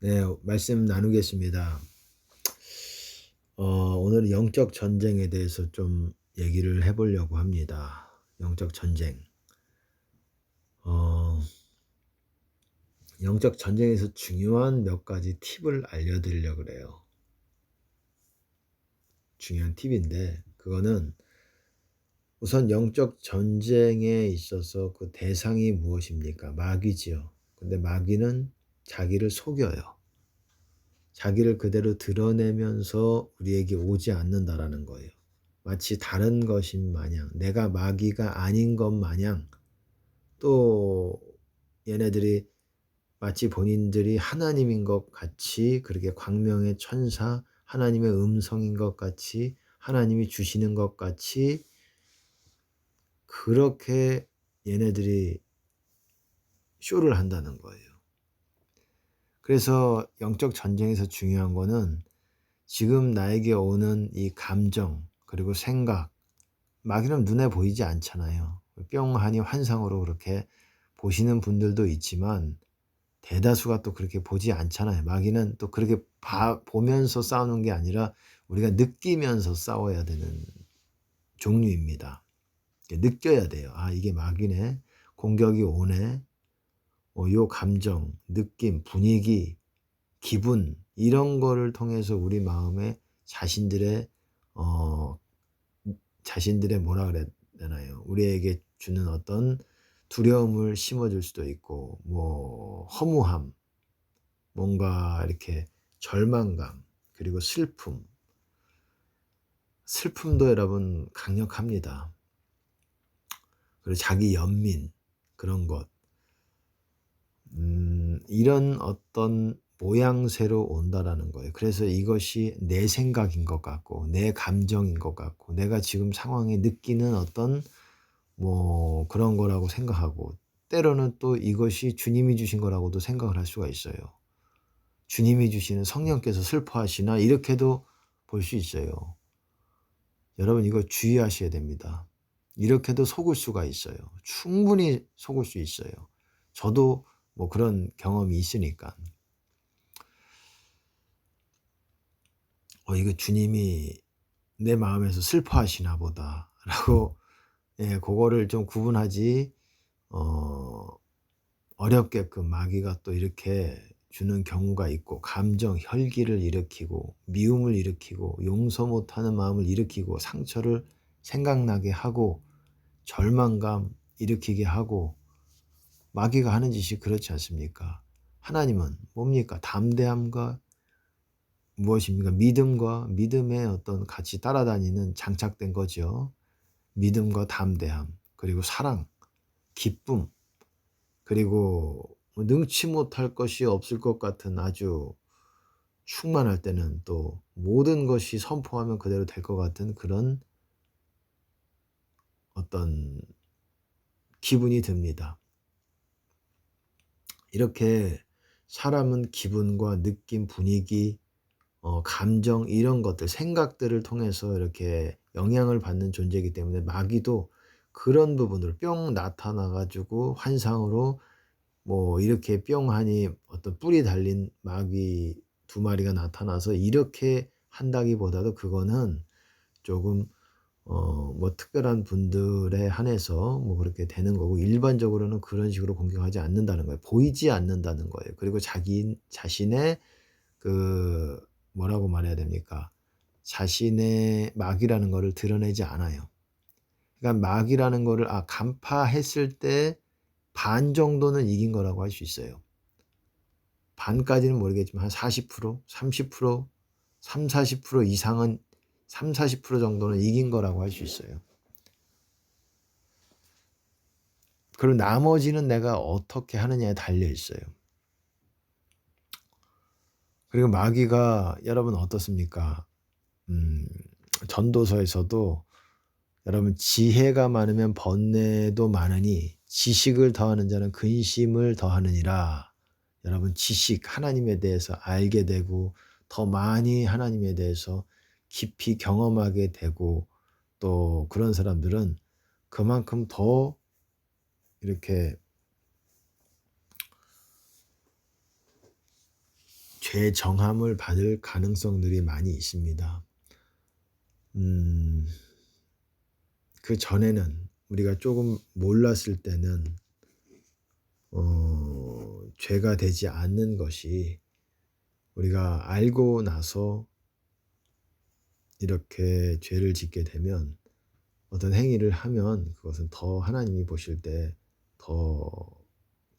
네, 말씀 나누겠습니다. 어, 오늘 영적 전쟁에 대해서 좀 얘기를 해보려고 합니다. 영적 전쟁. 어, 영적 전쟁에서 중요한 몇 가지 팁을 알려드리려고 그래요. 중요한 팁인데, 그거는 우선 영적 전쟁에 있어서 그 대상이 무엇입니까? 마귀지요. 근데 마귀는 자기를 속여요. 자기를 그대로 드러내면서 우리에게 오지 않는다라는 거예요. 마치 다른 것인 마냥, 내가 마귀가 아닌 것 마냥, 또 얘네들이 마치 본인들이 하나님인 것 같이 그렇게 광명의 천사, 하나님의 음성인 것 같이 하나님이 주시는 것 같이 그렇게 얘네들이 쇼를 한다는 거예요. 그래서 영적 전쟁에서 중요한 거는 지금 나에게 오는 이 감정, 그리고 생각, 마귀는 눈에 보이지 않잖아요. 뿅하니 환상으로 그렇게 보시는 분들도 있지만 대다수가 또 그렇게 보지 않잖아요. 마귀는 또 그렇게 봐, 보면서 싸우는 게 아니라 우리가 느끼면서 싸워야 되는 종류입니다. 느껴야 돼요. 아, 이게 마귀네. 공격이 오네. 어, 요 감정, 느낌, 분위기, 기분, 이런 거를 통해서 우리 마음에 자신들의, 어, 자신들의 뭐라 그래야 되나요? 우리에게 주는 어떤 두려움을 심어줄 수도 있고, 뭐, 허무함, 뭔가 이렇게 절망감, 그리고 슬픔. 슬픔도 여러분 강력합니다. 그리고 자기 연민 그런 것 음, 이런 어떤 모양새로 온다라는 거예요. 그래서 이것이 내 생각인 것 같고 내 감정인 것 같고 내가 지금 상황에 느끼는 어떤 뭐 그런 거라고 생각하고 때로는 또 이것이 주님이 주신 거라고도 생각을 할 수가 있어요. 주님이 주시는 성령께서 슬퍼하시나 이렇게도 볼 수 있어요. 여러분 이거 주의하셔야 됩니다. 이렇게도 속을 수가 있어요. 충분히 속을 수 있어요. 저도 뭐 그런 경험이 있으니까. 어, 이거 주님이 내 마음에서 슬퍼하시나 보다. 라고, 예, 그거를 좀 구분하지, 어, 어렵게끔 마귀가 또 이렇게 주는 경우가 있고, 감정, 혈기를 일으키고, 미움을 일으키고, 용서 못하는 마음을 일으키고, 상처를 생각나게 하고, 절망감 일으키게 하고 마귀가 하는 짓이 그렇지 않습니까? 하나님은 뭡니까? 담대함과 무엇입니까? 믿음과 믿음의 어떤 같이 따라다니는 장착된 거죠. 믿음과 담대함, 그리고 사랑, 기쁨, 그리고 능치 못할 것이 없을 것 같은 아주 충만할 때는 또 모든 것이 선포하면 그대로 될 것 같은 그런 어떤 기분이 듭니다. 이렇게 사람은 기분과 느낌, 분위기, 어, 감정 이런 것들, 생각들을 통해서 이렇게 영향을 받는 존재이기 때문에 마귀도 그런 부분을 뿅 나타나가지고 환상으로 뭐 이렇게 뿅하니 어떤 뿔이 달린 마귀 두 마리가 나타나서 이렇게 한다기보다도 그거는 조금 어, 뭐 특별한 분들에 한해서 뭐 그렇게 되는 거고 일반적으로는 그런 식으로 공격하지 않는다는 거예요. 보이지 않는다는 거예요. 그리고 자기 자신의 그 뭐라고 말해야 됩니까? 자신의 마귀라는 거를 드러내지 않아요. 그러니까 마귀라는 거를 아 간파했을 때 반 정도는 이긴 거라고 할 수 있어요. 반까지는 모르겠지만 한 40%, 30%, 3, 40% 이상은 3, 40% 정도는 이긴 거라고 할 수 있어요. 그리고 나머지는 내가 어떻게 하느냐에 달려 있어요. 그리고 마귀가 여러분 어떻습니까? 음, 전도서에서도 여러분 지혜가 많으면 번뇌도 많으니 지식을 더하는 자는 근심을 더하느니라. 여러분 지식 하나님에 대해서 알게 되고 더 많이 하나님에 대해서 깊이 경험하게 되고 또 그런 사람들은 그만큼 더 이렇게 죄 정함을 받을 가능성들이 많이 있습니다. 음, 그 전에는 우리가 조금 몰랐을 때는 어, 죄가 되지 않는 것이 우리가 알고 나서 이렇게 죄를 짓게 되면 어떤 행위를 하면 그것은 더 하나님이 보실 때 더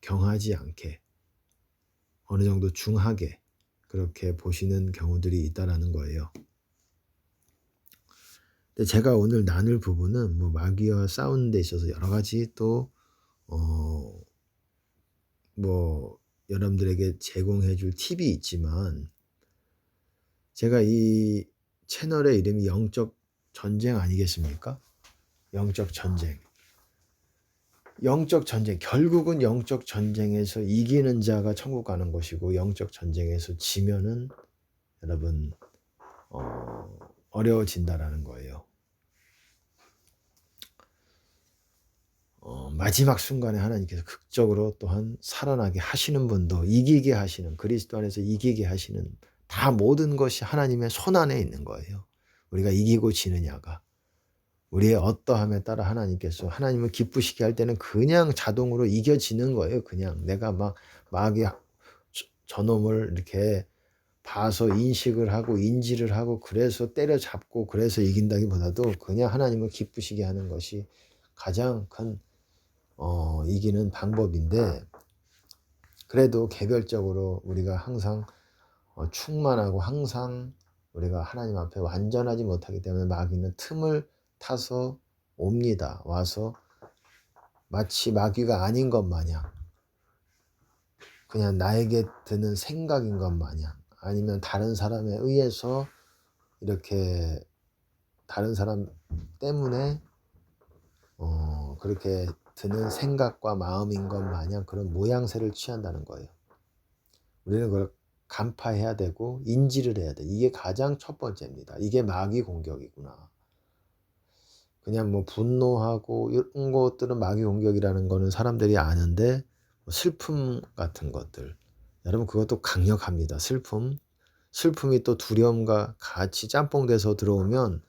경하지 않게 어느 정도 중하게 그렇게 보시는 경우들이 있다라는 거예요. 근데 제가 오늘 나눌 부분은 뭐 마귀와 싸우는 데 있어서 여러 가지 또, 어, 뭐, 여러분들에게 제공해 줄 팁이 있지만, 제가 이 채널의 이름이 영적 전쟁 아니겠습니까? 영적 전쟁. 영적 전쟁. 결국은 영적 전쟁에서 이기는 자가 천국 가는 것이고, 영적 전쟁에서 지면은 여러분, 어, 어려워진다라는 거예요. 어, 마지막 순간에 하나님께서 극적으로 또한 살아나게 하시는 분도 이기게 하시는 그리스도 안에서 이기게 하시는 다 모든 것이 하나님의 손 안에 있는 거예요. 우리가 이기고 지느냐가 우리의 어떠함에 따라 하나님께서 하나님을 기쁘시게 할 때는 그냥 자동으로 이겨지는 거예요. 그냥 내가 막 마귀 저놈을 이렇게 봐서 인식을 하고 인지를 하고 그래서 때려잡고 그래서 이긴다기보다도 그냥 하나님을 기쁘시게 하는 것이 가장 큰 어, 이기는 방법인데 그래도 개별적으로 우리가 항상 어, 충만하고 항상 우리가 하나님 앞에 완전하지 못하기 때문에 마귀는 틈을 타서 옵니다. 와서 마치 마귀가 아닌 것 마냥 그냥 나에게 드는 생각인 것 마냥 아니면 다른 사람에 의해서 이렇게 다른 사람 때문에 어 그렇게 드는 생각과 마음인 것 마냥 그런 모양새를 취한다는 거예요. 우리는 그걸 간파해야 되고 인지를 해야 돼. 이게 가장 첫 번째입니다. 이게 마귀 공격이구나. 그냥 뭐 분노하고 이런 것들은 마귀 공격이라는 거는 사람들이 아는데 뭐 슬픔 같은 것들 여러분 그것도 강력합니다. 슬픔 슬픔이 또 두려움과 같이 짬뽕 돼서 들어오면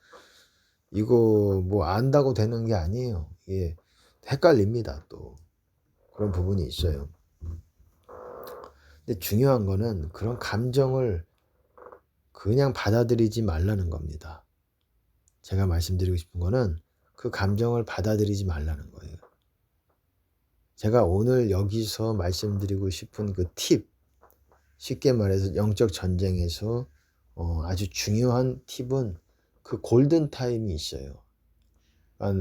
이거 뭐 안다고 되는 게 아니에요. 예. 헷갈립니다. 또 그런 부분이 있어요. 근데 중요한 거는 그런 감정을 그냥 받아들이지 말라는 겁니다. 제가 말씀드리고 싶은 거는 그 감정을 받아들이지 말라는 거예요. 제가 오늘 여기서 말씀드리고 싶은 그 팁, 쉽게 말해서 영적 전쟁에서 어 아주 중요한 팁은 그 골든 타임이 있어요.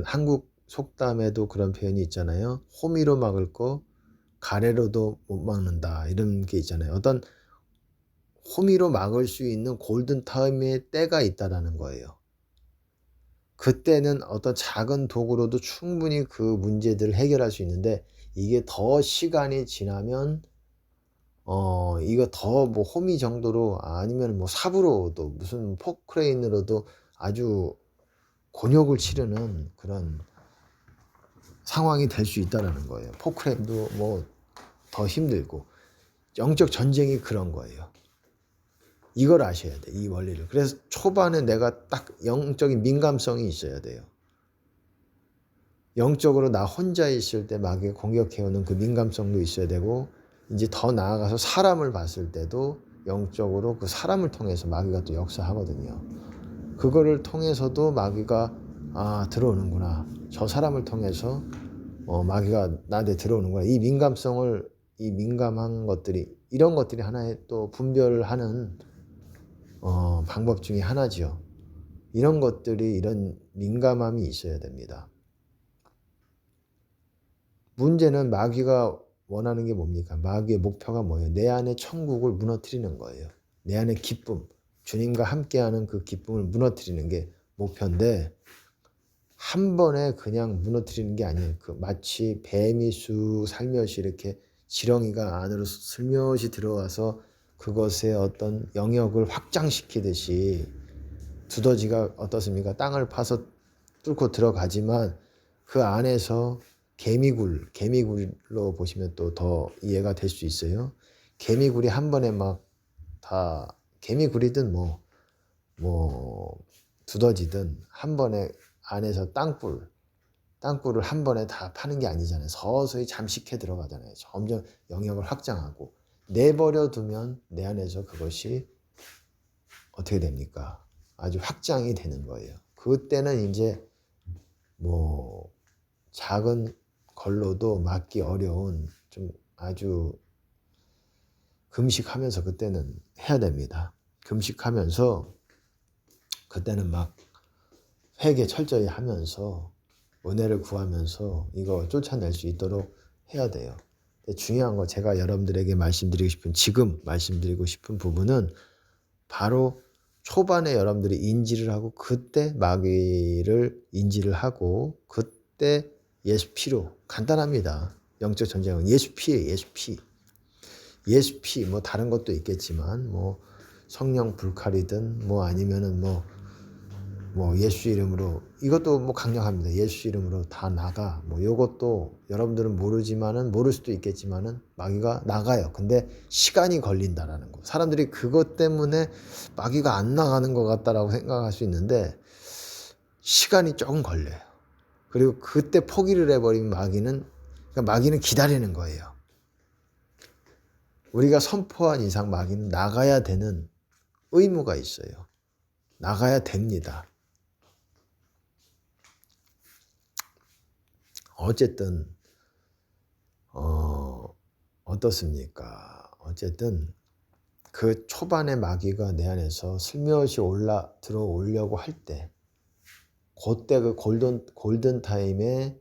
한국 속담에도 그런 표현이 있잖아요. 호미로 막을 거 가래로도 못 막는다 이런 게 있잖아요. 어떤 호미로 막을 수 있는 골든 타임의 때가 있다라는 거예요. 그때는 어떤 작은 도구로도 충분히 그 문제들을 해결할 수 있는데 이게 더 시간이 지나면 어 이거 더 뭐 호미 정도로 아니면 뭐 삽으로도 무슨 포크레인으로도 아주 곤욕을 치르는 그런 상황이 될 수 있다라는 거예요. 포크램도 뭐 더 힘들고 영적 전쟁이 그런 거예요. 이걸 아셔야 돼. 이 원리를. 그래서 초반에 내가 딱 영적인 민감성이 있어야 돼요. 영적으로 나 혼자 있을 때 마귀가 공격해오는 그 민감성도 있어야 되고 이제 더 나아가서 사람을 봤을 때도 영적으로 그 사람을 통해서 마귀가 또 역사하거든요. 그거를 통해서도 마귀가 아 들어오는구나. 저 사람을 통해서 어, 마귀가 나한테 들어오는구나. 이 민감성을 이 민감한 것들이 이런 것들이 하나의 또 분별하는 어, 방법 중에 하나지요. 이런 것들이 이런 민감함이 있어야 됩니다. 문제는 마귀가 원하는 게 뭡니까? 마귀의 목표가 뭐예요? 내 안에 천국을 무너뜨리는 거예요. 내 안에 기쁨, 주님과 함께하는 그 기쁨을 무너뜨리는 게 목표인데 한 번에 그냥 무너뜨리는 게 아니에요. 그 마치 뱀이 쑥 살며시 이렇게 지렁이가 안으로 슬며시 들어와서 그것의 어떤 영역을 확장시키듯이 두더지가 어떻습니까? 땅을 파서 뚫고 들어가지만 그 안에서 개미굴, 개미굴로 보시면 또 더 이해가 될 수 있어요. 개미굴이 한 번에 막 다 개미굴이든 뭐, 뭐, 두더지든 한 번에 안에서 땅굴, 땅굴을 한 번에 다 파는 게 아니잖아요. 서서히 잠식해 들어가잖아요. 점점 영역을 확장하고 내버려 두면 내 안에서 그것이 어떻게 됩니까? 아주 확장이 되는 거예요. 그때는 이제 뭐 작은 걸로도 막기 어려운 좀 아주 금식하면서 그때는 해야 됩니다. 금식하면서 그때는 막 회개 철저히 하면서 은혜를 구하면서 이거 쫓아낼 수 있도록 해야 돼요. 중요한 거 제가 여러분들에게 말씀드리고 싶은 지금 말씀드리고 싶은 부분은 바로 초반에 여러분들이 인지를 하고 그때 마귀를 인지를 하고 그때 예수 피로 간단합니다. 영적 전쟁은 예수 피에 예수 피. 예수 피, 뭐 다른 것도 있겠지만 뭐 성령 불칼이든 뭐 아니면은 뭐, 뭐 예수 이름으로 이것도 뭐 강력합니다. 예수 이름으로 다 나가. 뭐 요것도 여러분들은 모르지만은 모를 수도 있겠지만은 마귀가 나가요. 근데 시간이 걸린다라는 거. 사람들이 그것 때문에 마귀가 안 나가는 것 같다라고 생각할 수 있는데 시간이 조금 걸려요. 그리고 그때 포기를 해버리면 마귀는 그러니까 마귀는 기다리는 거예요. 우리가 선포한 이상 마귀는 나가야 되는 의무가 있어요. 나가야 됩니다. 어쨌든 어 어떻습니까? 어쨌든 그 초반의 마귀가 내 안에서 슬며시 올라 들어오려고 할 때, 그때 그 골든 골든 타임에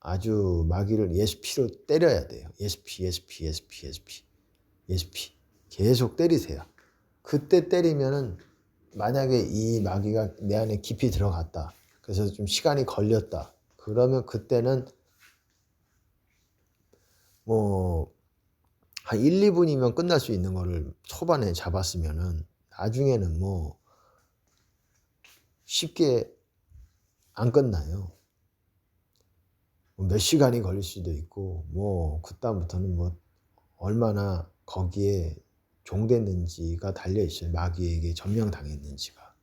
아주 마귀를 예수 피로 때려야 돼요. 예수 피, 예수 피, 예수 피, 예수 피. 예수피 계속 때리세요. 그때 때리면은 만약에 이 마귀가 내 안에 깊이 들어갔다. 그래서 좀 시간이 걸렸다. 그러면 그때는 뭐 한 1, 2분이면 끝날 수 있는 거를 초반에 잡았으면은 나중에는 뭐 쉽게 안 끝나요. 뭐몇 시간이 걸릴 수도 있고 뭐 그다음부터는 뭐 얼마나 거기에 종됐는지가 달려 있어요. 마귀에게 점령당했는지가.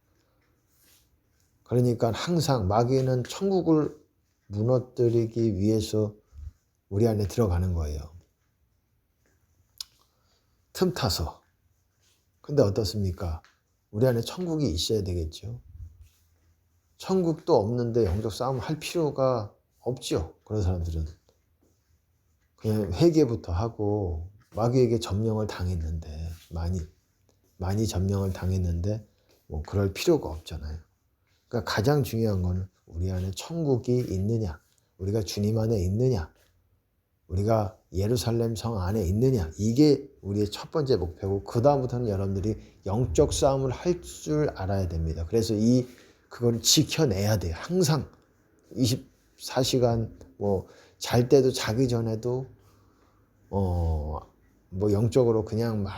그러니까 항상 마귀는 천국을 무너뜨리기 위해서 우리 안에 들어가는 거예요. 틈타서. 근데 어떻습니까? 우리 안에 천국이 있어야 되겠죠. 천국도 없는데 영적 싸움 할 필요가 없죠. 그런 사람들은. 그냥 회개부터 하고 마귀에게 점령을 당했는데 많이 많이 점령을 당했는데 뭐 그럴 필요가 없잖아요. 그러니까 가장 중요한 거는 우리 안에 천국이 있느냐, 우리가 주님 안에 있느냐, 우리가 예루살렘 성 안에 있느냐 이게 우리의 첫 번째 목표고 그 다음부터는 여러분들이 영적 싸움을 할 줄 알아야 됩니다. 그래서 이 그걸 지켜내야 돼요. 항상 24시간 뭐 잘 때도 자기 전에도 어 뭐 영적으로 그냥 막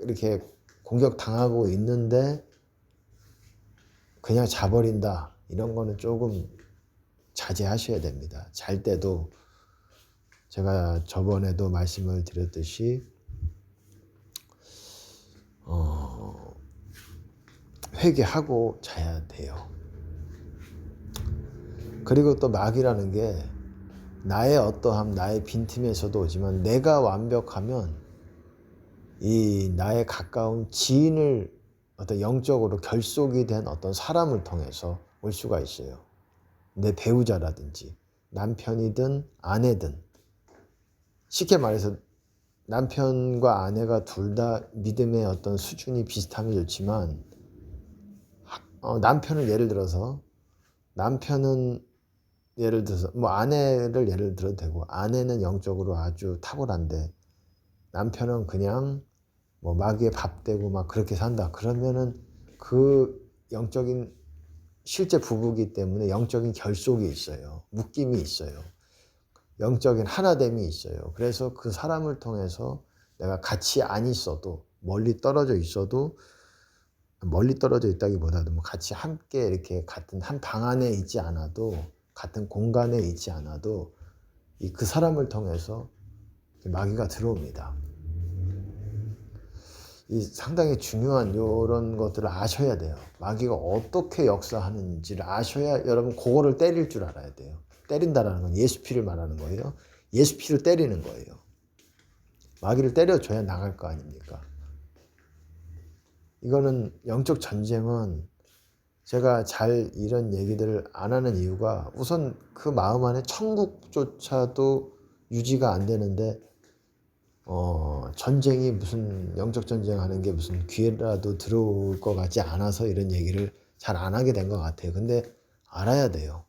이렇게 공격 당하고 있는데 그냥 자버린다 이런 거는 조금 자제하셔야 됩니다. 잘 때도 제가 저번에도 말씀을 드렸듯이 어, 회개하고 자야 돼요. 그리고 또 마귀라는 게 나의 어떠함, 나의 빈틈에서도 오지만 내가 완벽하면 이 나의 가까운 지인을 어떤 영적으로 결속이 된 어떤 사람을 통해서 올 수가 있어요. 내 배우자라든지 남편이든 아내든 쉽게 말해서 남편과 아내가 둘 다 믿음의 어떤 수준이 비슷하면 좋지만 어, 남편을 예를 들어서 남편은 예를 들어서 뭐 아내를 예를 들어도 되고 아내는 영적으로 아주 탁월한데 남편은 그냥 뭐 마귀에 밥 되고 막 그렇게 산다. 그러면은 그 영적인 실제 부부기 때문에 영적인 결속이 있어요. 묶임이 있어요. 영적인 하나됨이 있어요. 그래서 그 사람을 통해서 내가 같이 안 있어도 멀리 떨어져 있어도 멀리 떨어져 있다기보다도 뭐 같이 함께 이렇게 같은 한 방 안에 있지 않아도 같은 공간에 있지 않아도 이 그 사람을 통해서 마귀가 들어옵니다. 이 상당히 중요한 요런 것들을 아셔야 돼요. 마귀가 어떻게 역사하는지를 아셔야 여러분 그거를 때릴 줄 알아야 돼요. 때린다라는 건 예수 피를 말하는 거예요. 예수 피를 때리는 거예요. 마귀를 때려줘야 나갈 거 아닙니까? 이거는 영적 전쟁은 제가 잘 이런 얘기들을 안 하는 이유가 우선 그 마음 안에 천국조차도 유지가 안 되는데 어, 전쟁이 무슨 영적 전쟁 하는 게 무슨 귀에라도 들어올 것 같지 않아서 이런 얘기를 잘 안 하게 된 것 같아요. 근데 알아야 돼요.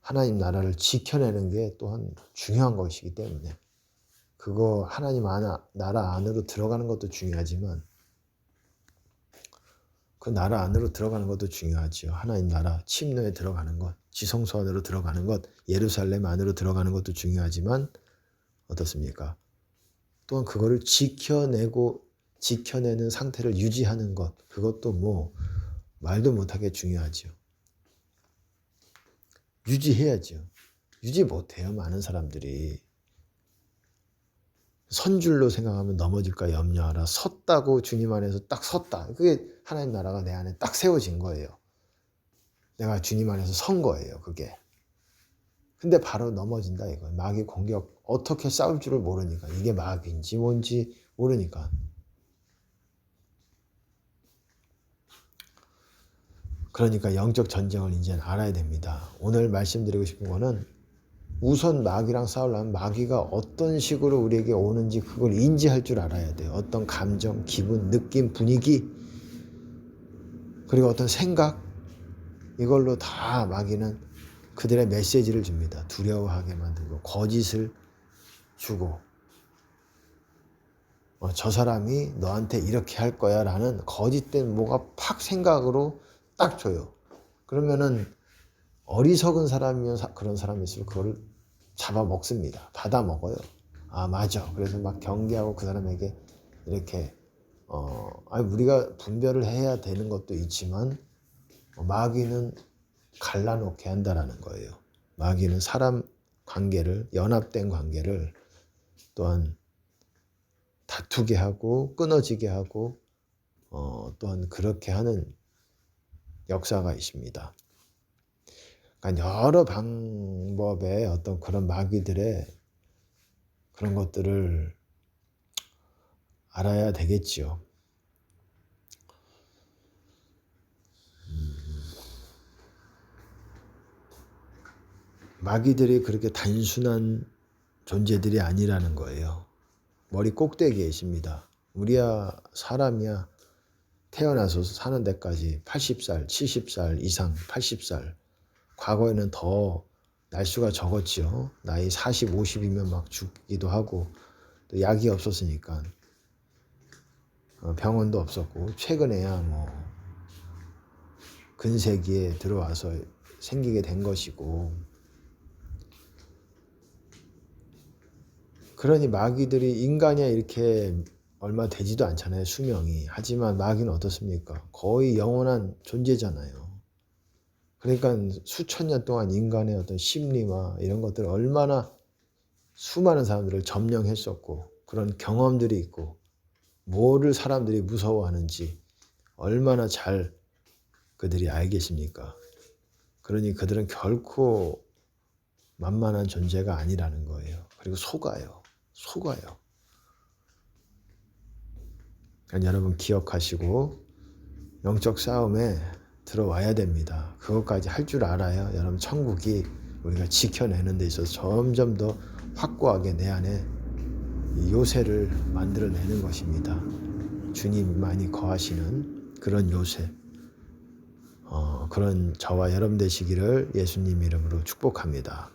하나님 나라를 지켜내는 게 또한 중요한 것이기 때문에 그거 하나님 하나, 나라 안으로 들어가는 것도 중요하지만 그 나라 안으로 들어가는 것도 중요하지요. 하나님 나라 침노에 들어가는 것, 지성소 안으로 들어가는 것, 예루살렘 안으로 들어가는 것도 중요하지만 어떻습니까? 또한 그거를 지켜내고 지켜내는 상태를 유지하는 것, 그것도 뭐 말도 못하게 중요하지요. 유지해야죠. 유지 못해요, 많은 사람들이. 선줄로 생각하면 넘어질까 염려하라. 섰다고 주님 안에서 딱 섰다. 그게 하나님 나라가 내 안에 딱 세워진 거예요. 내가 주님 안에서 선 거예요, 그게. 근데 바로 넘어진다 이거. 마귀 공격 어떻게 싸울 줄을 모르니까 이게 마귀인지 뭔지 모르니까. 그러니까 영적 전쟁을 이제 알아야 됩니다. 오늘 말씀드리고 싶은 거는 우선 마귀랑 싸우려면 마귀가 어떤 식으로 우리에게 오는지 그걸 인지할 줄 알아야 돼요. 어떤 감정, 기분, 느낌, 분위기, 그리고 어떤 생각, 이걸로 다 마귀는 그들의 메시지를 줍니다. 두려워하게 만들고, 거짓을 주고, 어, 저 사람이 너한테 이렇게 할 거야 라는 거짓된 뭐가 팍 생각으로 딱 줘요. 그러면은 어리석은 사람이면 그런 사람이 있으면 그걸 잡아 먹습니다. 받아 먹어요. 아 맞아. 그래서 막 경계하고 그 사람에게 이렇게 어 아니 우리가 분별을 해야 되는 것도 있지만 어, 마귀는 갈라놓게 한다라는 거예요. 마귀는 사람 관계를 연합된 관계를 또한 다투게 하고 끊어지게 하고 어, 또한 그렇게 하는 역사가 있습니다. 그러니까 여러 방법의 어떤 그런 마귀들의 그런 것들을 알아야 되겠지요. 마귀들이 그렇게 단순한 존재들이 아니라는 거예요. 머리 꼭대기에 있습니다. 우리야 사람이야 태어나서 사는 데까지 80살, 70살 이상, 80살 과거에는 더 날수가 적었지요. 나이 40, 50이면 막 죽기도 하고 또 약이 없었으니까 어, 병원도 없었고 최근에야 뭐 근세기에 들어와서 생기게 된 것이고 그러니 마귀들이 인간이야 이렇게 얼마 되지도 않잖아요 수명이 하지만 마귀는 어떻습니까 거의 영원한 존재잖아요 그러니까 수천 년 동안 인간의 어떤 심리와 이런 것들을 얼마나 수많은 사람들을 점령했었고 그런 경험들이 있고 뭐를 사람들이 무서워하는지 얼마나 잘 그들이 알겠습니까? 그러니 그들은 결코 만만한 존재가 아니라는 거예요. 그리고 속아요. 속아요. 그러니까 여러분 기억하시고 영적 싸움에 들어와야 됩니다. 그것까지 할 줄 알아야 여러분 천국이 우리가 지켜내는 데 있어서 점점 더 확고하게 내 안에 요새를 만들어내는 것입니다. 주님만이 거하시는 그런 요새, 어, 그런 저와 여러분 되시기를 예수님 이름으로 축복합니다.